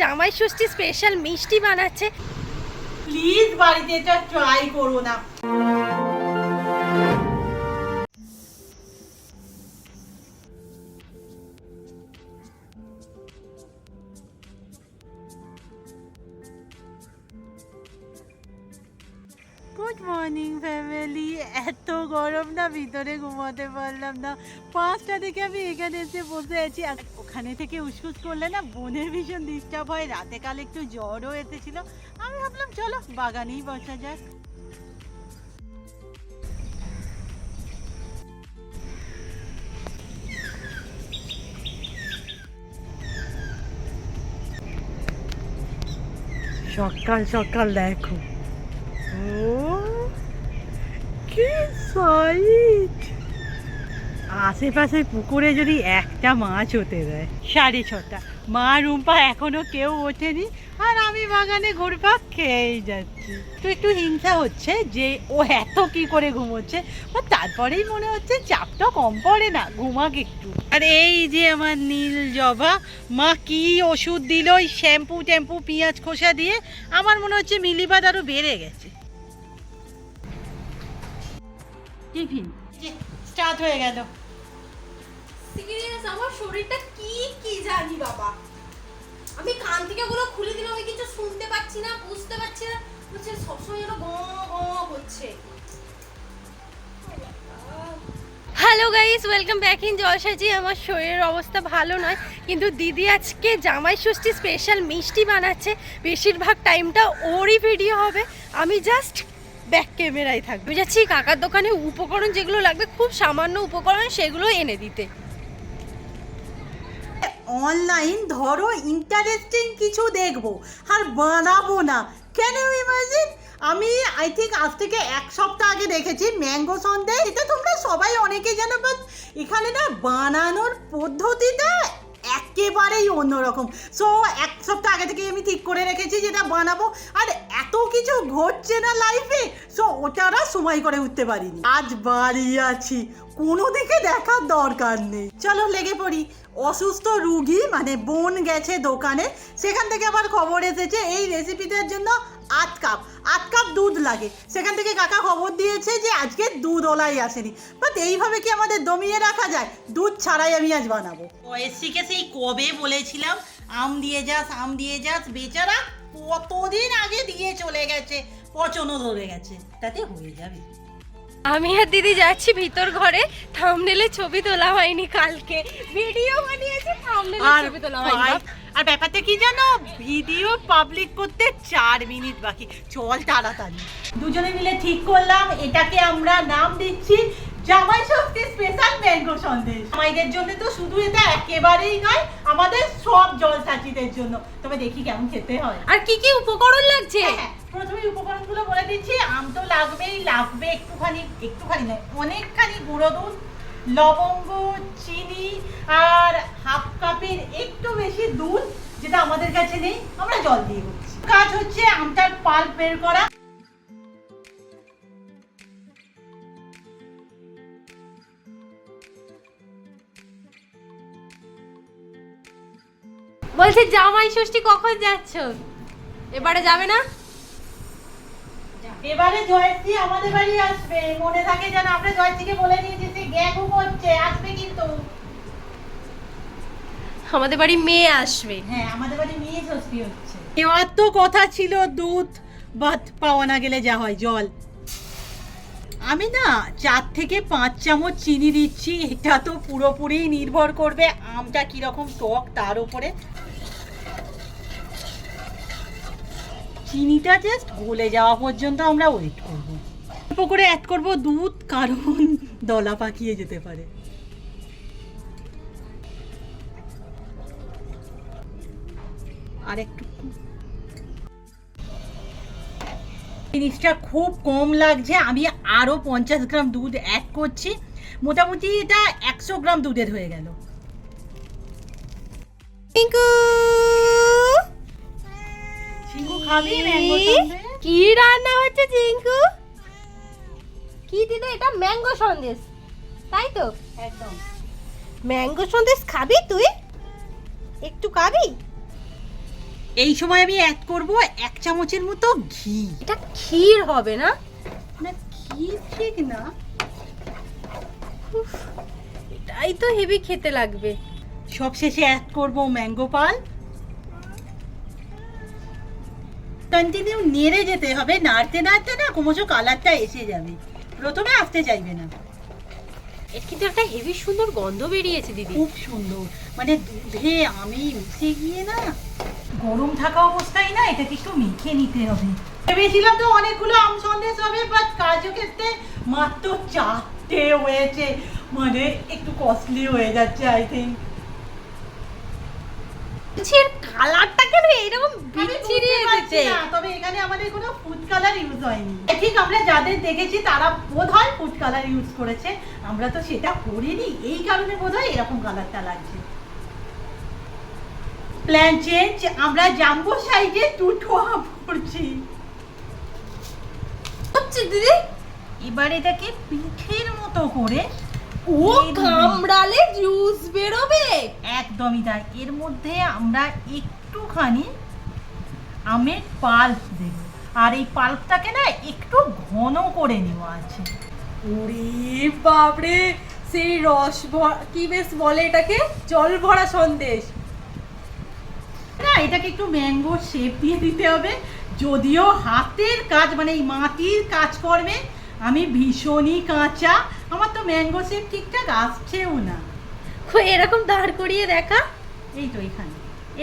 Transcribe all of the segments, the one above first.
জামাই ষষ্ঠী স্পেশাল মিষ্টি বানাচ্ছে। প্লিজ বাড়িতে এটা ট্রাই করো না। মর্নিং ফ্যামিলি এত গরম না, ভিতরে ঘুমাতে পারলাম না। পাঁচটা থেকে আমি এখানে এসে বসে আছি। ওখানে থেকে উসকুস করলে না বোনের ভীষণ ডিস্টার্ব হয়। রাতে কাল একটু জ্বরও এসেছিল। আমি ভাবলাম, চলো, বাগানেই বসা যাক। সকাল সকাল দেখো। ও কি সাইট। আশেপাশে পুকুরে যদি একটা মাছ হতে দেয়, সাড়ে ছটা। মা রুম্পা এখনও কেউ ওঠেনি, আর আমি বাগানে ঘুরপাক খেয়েই যাচ্ছি। তো একটু হিংসা হচ্ছে যে ও এত কি করে ঘুমোচ্ছে তারপরেই মনে হচ্ছে চাপটা কম পড়ে না, ঘুমাক একটু। আর এই যে আমার নীল জবা, মা কি ওষুধ দিল ওই শ্যাম্পু ট্যাম্পু পেঁয়াজ খোসা দিয়ে, আমার মনে হচ্ছে মিলিবাদ আরও বেড়ে গেছে। টিফিন। স্টার্ট হয়ে গেল। সিরিয়াস আমার শরীরটা কি কি জানি বাবা। আমি কান থেকে গুলো খুলে দিলাম আমি কিছু শুনতে পাচ্ছি না বুঝতে পারছি না। হচ্ছে সবসময় যেন গ গ হচ্ছে। Hello guys welcome back in জলসাজি। আমার শরীরের অবস্থা ভালো নয় কিন্তু দিদি আজকে জামাই ষষ্ঠী স্পেশাল মিষ্টি বানাচ্ছে। বেশিরভাগ টাইমটা ওরই ভিডিও হবে। আমি জাস্ট ব্যাক ক্যামেরায় থাকব। আমি যাচ্ছি কাকার দোকানে উপকরণ যেগুলো লাগবে খুব সামান্য উপকরণ সেগুলো এনে দিতে। অনলাইন ধরো ইন্টারেস্টিং কিছু দেখব আর বানাবো না। কেন ইমাজিন আমি আই থিঙ্ক আজ থেকে এক সপ্তাহ আগে দেখেছি ম্যাঙ্গো সন্দেশ এটা তোমরা সবাই অনেকে জানো বাট এখানে না বানানোর পদ্ধতিটা একেবারেই অন্যরকম। সো এক সপ্তাহ আগে থেকে আমি ঠিক করে রেখেছি যেটা বানাবো। আর এত কিছু ঘটছে না লাইফে সো ওটা আর সময় করে উঠতে পারিনি। আজ বাড়ি আছি। কোনো দিকে দেখার দরকার নেই। চলো লেগে পড়ি। অসুস্থ রুগী মানে বোন গেছে দোকানে। সেখান থেকে আবার খবর এসেছে, এই রেসিপিটার জন্য আট কাপ আট কাপ দুধ লাগে। সেখান থেকে কাকা খবর দিয়েছে যে আজকে দুধ ওলাই আসেনি। বাট এইভাবে কি আমাদের দমিয়ে রাখা যায়? দুধ ছাড়াই আমি আজ বানাবো। ওএসসিকে সেই কবে বলেছিলাম? আম দিয়ে যাস আম দিয়ে যাস বেচারা কতদিন আগে দিয়ে চলে গেছে পচনও ধরে গেছে তাতে হয়ে যাবে। আমি আর দিদি যাচ্ছি ভিতর ঘরে থামনেলে ছবি তোলা হয়নি কালকে। ভিডিও বানিয়েছি থামনেলে ছবি তোলা হয়নি আর ব্যাপারটা কি জানো? ভিডিও পাবলিক করতে চার মিনিট বাকি। চল তাড়াতাড়ি। দুজনে মিলে ঠিক করলাম। এটাকে আমরা নাম দিচ্ছি জামাই ষষ্ঠী স্পেশাল ম্যাঙ্গো সন্দেশ। জামাইদের জন্য তো শুধু এটা একেবারেই নয় আমাদের সব জলসাচিদের জন্য। তবে দেখি কেমন খেতে হয়। আর কি কি উপকরণ লাগছে? হ্যাঁ, হ্যাঁ, প্রথমে উপকরণগুলো বলে দিচ্ছি। আম তো লাগবেই লাগবে একটুখানি একটুখানি নয় অনেকখানি গুঁড়ো দুধ লবঙ্গ চিনি আর হাফ কাপের একটু বেশি দুধ যেটা আমাদের কাছে নেই আমরা জল দিয়ে করছি। কাজ হচ্ছে আমটার পাল্প বের করা। বলছি জামাই ষষ্ঠী কখন যাচ্ছ? এবারে যাবে না? এবারে জয়শ্রী আমাদের বাড়ি আসবে। মনে থাকে যেন আমরা জয়শ্রীকে বলে দিয়েছি সে গ্যাগু করছে আসবে কিন্তু। আমাদের বাড়ি মেয়ে আসবে। হ্যাঁ আমাদের বাড়ি মেয়ে ষষ্ঠী হচ্ছে। এবার তো কথা ছিল দুধ ভাত পাওয়া না গেলে যা হয় জল। আমি না চার থেকে পাঁচ চামচ চিনি দিচ্ছি এটা তো পুরোপুরি নির্ভর করবে আমটা কীরকম টক তার উপরে। চিনিটা জাস্ট গলে যাওয়া পর্যন্ত আমরা ওয়েট করব। অল্প করে অ্যাড করব দুধ কারণ দলা পাকিয়ে যেতে পারে। আর একটু জিনিসটা খুব কম লাগছে আমি আরও পঞ্চাশ গ্রাম দুধ অ্যাড করছি। মোটামুটি এটা একশো গ্রাম দুধের হয়ে গেল। কি? রান্না হচ্ছে চিঙ্কু কি দিদি এটা? ম্যাঙ্গো সন্দেশ। তাই তো? একদম। ম্যাঙ্গো সন্দেশ খাবি তুই? একটু খাবি? এই সময় আমি অ্যাড করব এক চামচের মতো ঘি। এটা ক্ষীর হবে না? না ঘি ঠিক না। এটাই তো হেভি খেতে লাগবে। সব শেষে অ্যাড করব ম্যাঙ্গো পাল। কন্টিনিউ নেড়ে যেতে হবে নাড়তে নাড়তে না ক্রমশ কালারটা এসে যাবে। প্রথমে আসতে চাইবে না। এর কিন্তু একটা হেভি সুন্দর গন্ধ বেরিয়েছে দিদি। খুব সুন্দর। মানে দুধে আমি মিশে গিয়ে না গরম থাকা অবস্থায় না এটাকে একটু মেখে নিতে হবে। ভেবেছিলাম তো অনেকগুলো আম সন্দেশ হবে বাট কার্যক্ষেত্রে মাত্র চারটে হয়েছে। মানে একটু কস্টলি হয়ে যাচ্ছে আই থিঙ্ক এর কালারটা কেন এরকম বিচ্ছিরি এসেছে? তবে এখানে আমাদের কোনো ফুড কালার ইউজ হয়নি। ঠিক আমরা যাদের দেখেছি তারা বোধ হয় ফুড কালার ইউজ করেছে। আমরা তো সেটা করিনি এই কারণে বোধ হয় এরকম কালারটা লাগছে। প্ল্যান চেঞ্জ আমরা জাম্বো সাইজে করছি। হচ্ছে দিদি এবার এটাকে পিঠের মতো করে ও কামড়ালে জুস বেরোবে। একদমই তাই। এর মধ্যে আমরা একটুখানি আমের পাল্প দেব। আর এই পাল্পটাকে না একটু ঘন করে নেওয়া আছে। ওরে বাপরে সেই রস ভরা কি বেশ বলে এটাকে? জল ভরা সন্দেশ। না এটাকে একটু ম্যাঙ্গো শেপ দিয়ে দিতে হবে। যদিও হাতের কাজ মানে এই মাটির কাজকর্মে আমি ভীষণই কাঁচা আমার তো ম্যাঙ্গো শেপ ঠিকঠাক আসছেও না। এরকম দাঁড় করিয়ে দেখা। এই তো এখানে।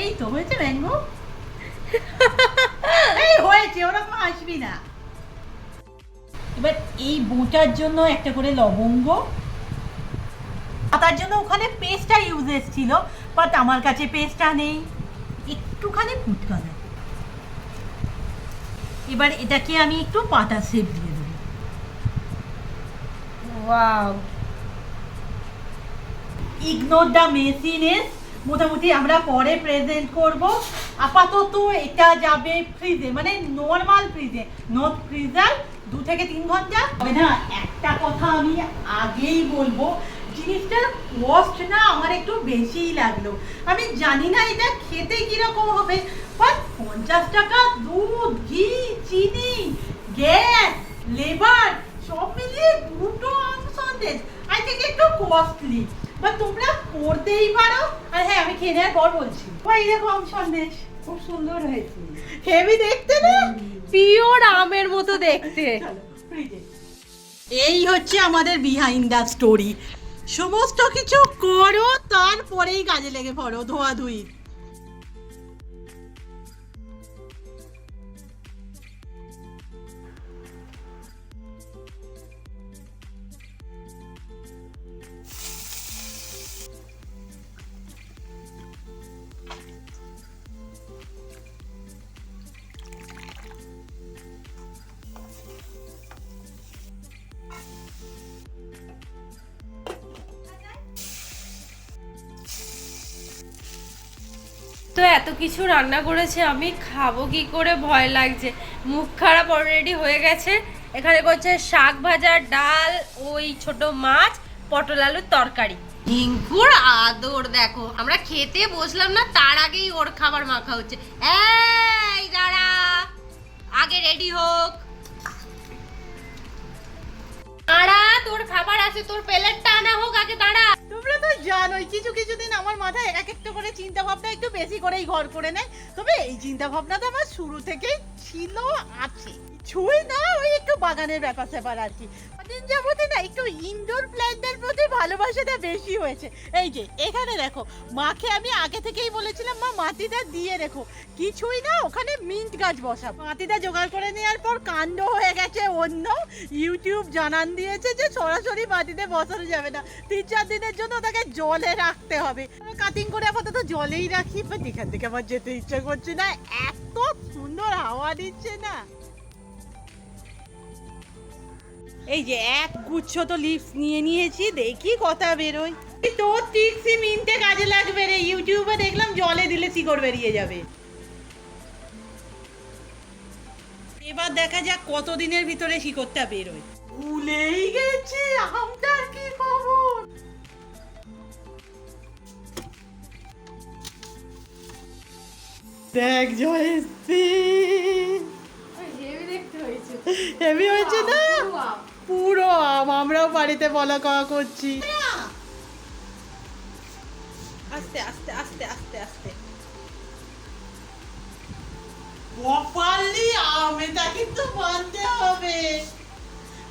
এই তো হয়েছে ম্যাঙ্গো এই হয়েছে ওরকম আসবি না। এবার এই বোঁটার জন্য একটা করে লবঙ্গ। তার জন্য ওখানে পেস্টটা ইউজ এসেছিল বাট আমার কাছে পেস্টটা নেই। একটুখানি ফুড কালার এবার এটাকে আমি একটু পাতা শেপ দিয়ে দেবো। ওয়াও ইগনোর দ্য মেসিনেস মোটামুটি আমরা পরে প্রেজেন্ট করব। আপাতত এটা যাবে ফ্রিজে মানে নর্মাল ফ্রিজে নট ফ্রিজার দু থেকে তিন ঘণ্টা। তবে না, একটা কথা আমি আগেই বলব জিনিসটার কস্ট না, আমার একটু বেশিই লাগল। আমি জানি না এটা খেতে কীরকম হবে বাট পঞ্চাশ টাকা দুধ, ঘি, চিনি, গ্যাস, লেবার, সব মিলিয়ে দুটো আম আই থিঙ্ক একটু কস্টলি বা তোমরা করতেই পারো। আর হ্যাঁ আমি খেয়ে নেওয়ার পর বলছি। ওই দেখো সন্দেশ খুব সুন্দর হয়েছে। হেভি দেখতে না? পিওর আমের মতো দেখতে। এই হচ্ছে আমাদের বিহাইন্ড দ্য স্টোরি সমস্ত কিছু করো তারপরেই কাজে লেগে পড়ো ধোয়াধুয়ি। এত কিছু রান্না করেছে, আমি খাব কি করে? ভয় লাগছে। মুখ খারাপ অলরেডি হয়ে গেছে। এখানে করছে শাক ভাজা, ডাল, ওই ছোট মাছ, পটল আলুর তরকারি। ঢিঙ্কুর আদর, দেখো, আমরা খেতে বসলাম না, তার আগেই ওর খাবার মাখা হচ্ছে। এই, দাঁড়া! আগে রেডি হোক খাবার আছে, তোর প্লেটটা আনা হোক, আগে দাঁড়া। তোমরা তো জানোই, কিছু কিছু দিন আমার মাথায় এক একটা করে চিন্তা ভাবনা একটু বেশি করেই ঘর করে নেয়। তবে এই চিন্তা ভাবনাটা আমার শুরু থেকেই ছিল, আছে। ছুঁই না, ওই একটু বাগানের ব্যাপার স্যাপার আর কি। দিন যাবতে না, একটু ইনডোর প্ল্যান্টের প্রতি ভালোবাসাটা বেশি হয়েছে। এই যে, এখানে দেখো, মাকে আমি আগে থেকেই বলেছিলাম, মা, মাটিটা দিয়ে রেখো। কিছুই না, ওখানে মিন্ট গাছ বসাবো। মাটিটা জোগাড় করে নেওয়ার পর কাণ্ড হয়ে গেছে অন্য। ইউটিউব জানান দিয়েছে যে সরাসরি মাটিতে বসানো যাবে না। তিন চার দিনের জন্য তাকে জলে রাখতে হবে। কাটিং করে আপাতত জলেই রাখি বাট এখান থেকে আমার যেতে ইচ্ছা করছে না। এত সুন্দর হাওয়া দিচ্ছে না। এই যে এক গুচ্ছ তো লিপস নিয়ে নিয়েছি দেখি কথা বেরোয়। এই তোর টিক্সি মিনতে কাজে লাগবে রে ইউটিউবে দেখলাম জলে দিলে শিকড় বেরিয়ে যাবে। এবার দেখা যাক কতদিনের ভিতরে শিকড়টা বেরোয়। ভুলেই গেছি আমটার কি খবর? দেখ জয়শ্রী হেভি দেখতে হয়েছে। হেভি হয়েছে না? পুরো আম আমরাও বাড়িতে বলা কওয়া করছি। আস্তে আস্তে আস্তে আস্তে আস্তে। প্রপারলি আমেটা কিন্তু বানতে হবে।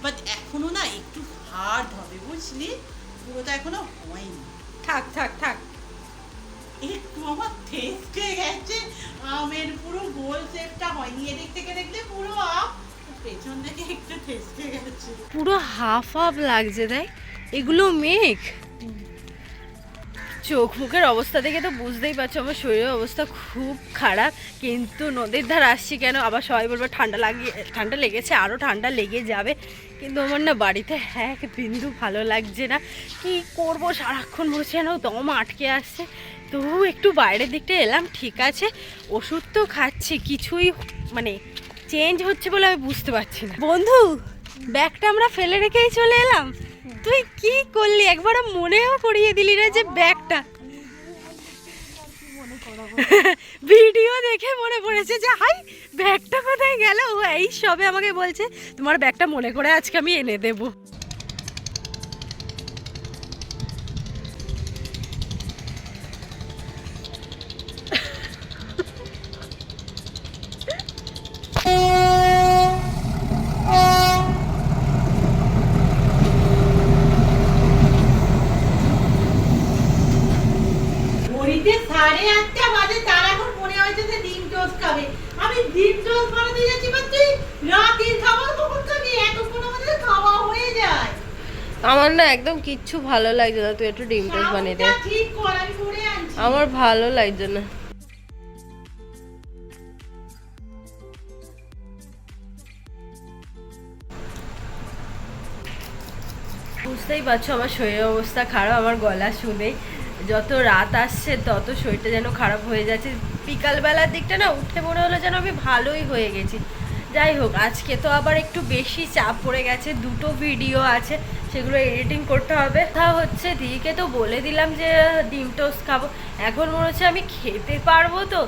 বাট এখনও না একটু হার্ড হবে বুঝলি? পুরোটা এখনও হয়নি। থাক থাক থাক। একটু আমার টেস্টে গেছে আমের পুরো গোল শেপটা হয়নি। এদিক থেকে দেখলে পুরো আম পুরো হাফ হাফ লাগছে দেখ এগুলো মেঘ। চোখ মুখের অবস্থা দেখে তো বুঝতেই পারছ, আমার শরীরের অবস্থা খুব খারাপ। কিন্তু নদীর ধার আসছি কেন? আবার সবাই বলব, ঠান্ডা লাগিয়ে, ঠান্ডা লেগেছে আরও ঠান্ডা লেগে যাবে। কিন্তু আমার না বাড়িতে এক বিন্দু ভালো লাগছে না। কি করব? সারাক্ষণ বসে যেন দম আটকে আসছে। তবু একটু বাইরের দিকটা এলাম, ঠিক আছে। ওষুধ তো খাচ্ছি, কিছুই মানে চেঞ্জ হচ্ছে বলে আমি বুঝতে পারছি না। বন্ধু, ব্যাগটা আমরা ফেলে রেখেই চলে এলাম। তুই কি করলি? একবার মনেও করিয়ে দিলি না যে ব্যাগটা। ভিডিও দেখে মনে পড়েছে যে, হাই, ব্যাগটা কোথায় গেল? এই সবে আমাকে বলছে, তোমার ব্যাগটা মনে করে আজকে আমি এনে দেবো। আমার না একদম কিচ্ছু ভালো লাগছে না। তুই একটু ডিম টোস্ট বানিয়ে দে। আমার ভালো লাগছে না। বুঝতেই পারছ আমার শরীরের অবস্থা খারাপ আমার গলা শুনেই যত রাত আসছে তত শরীরটা যেন খারাপ হয়ে যাচ্ছে। বিকালবেলার দিকটা না উঠে মনে হলো যেন আমি ভালোই হয়ে গেছি। যাই হোক আজকে তো আবার একটু বেশি চাপ পড়ে গেছে দুটো ভিডিও আছে। সেগুলো এডিটিং করতে হবে। তা হচ্ছে দিদিকে তো বলে দিলাম যে ডিম টোস্ট খাব। এখন মনে হচ্ছে আমি খেতে পারব তো।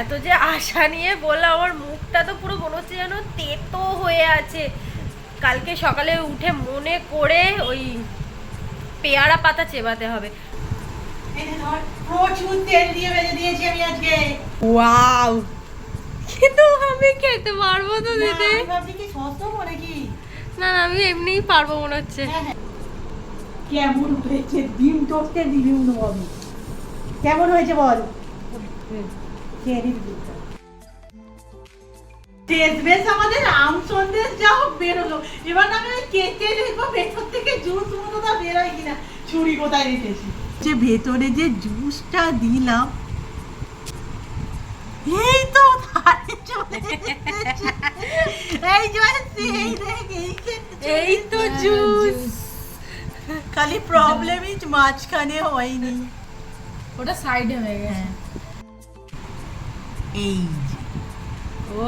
এত যে আশা নিয়ে বললাম আমার মুখটা তো পুরো মনে হচ্ছে যেন তেতো হয়ে আছে। কালকে সকালে উঠে মনে করে ওই পেয়ারা পাতা চেবাতে হবে। প্রচুর তেল দিয়ে দিয়েছি আমি আজকে। ওয়াও! কিন্তু আমি খেতে পারব তো দিদি। ভাবছি কি সস্তা পড়ে কি না না আমি এমনিই পারব মনে হচ্ছে। হ্যাঁ, হ্যাঁ। কেমন হয়েছে? ডিম টোস্টের রিভিউ নেব আমি। কেমন হয়েছে বল? আমাদের আম সন্দেশ বেরোলো এবার আমি ওই কেটে দেখব ভেতর থেকে জুস বেরোয় কিনা। ছুরি কোথায় রেখেছি? যে ভেতরে যে জুসটা দিলাম এই তো চলে এই জয়শ্রী এই দেখ এই তো জুস খালি প্রবলেমই মাঝখানে হয়নি। ওটা সাইডে হয়ে গেছে। হ্যাঁ। এই ও!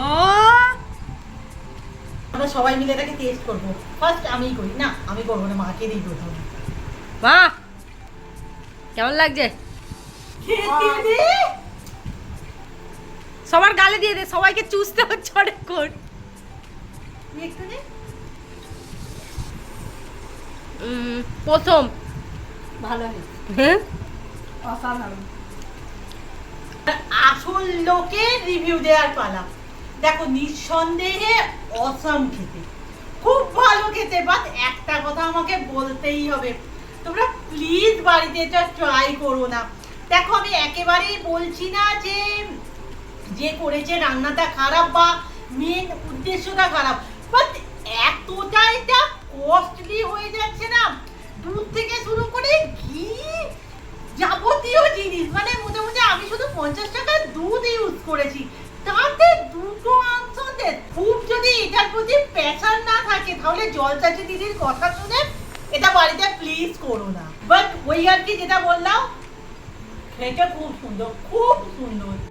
আমরা সবাই মিলে এটাকে টেস্ট করব। ফার্স্ট আমিই করি না আমি করব না মাকে দিই প্রথম। বাহ! কেমন লাগছে? খেতে দে সবার গালে দিয়ে দে সবাইকে চুষতে হচ্ছে অনেকক্ষণ। প্রথম। ভালো হ্যাঁ? অসাধারণ। আসল লোকের রিভিউ দেওয়ার পালা। দেখো নিঃসন্দেহে অসাম খেতে। খুব ভালো খেতে বাট একটা কথা আমাকে বলতেই হবে। তোমরা প্লিজ বাড়িতে এটা ট্রাই করো না। দেখো আমি একেবারেই বলছি না যে যে করেছে রান্নাটা খারাপ বা মেন উদ্দেশ্যটা খারাপ বাট এতটা এটা কস্টলি হয়ে যাচ্ছে না দুধ থেকে শুরু করে ঘি যাবতীয় জিনিস মানে মোটামুটি আমি শুধু পঞ্চাশ টাকার দুধ ইউজ করেছি, তাতে দুটো আনসন্দেশ খুব যদি এটার প্রতি প্যাশান না থাকে, তাহলে জল চাচি দিদির কথা শুনে এটা বাড়িতে প্লিজ করো না। বাট ওই আর কি যেটা বললাম এটা খুব সুন্দর খুব সুন্দর।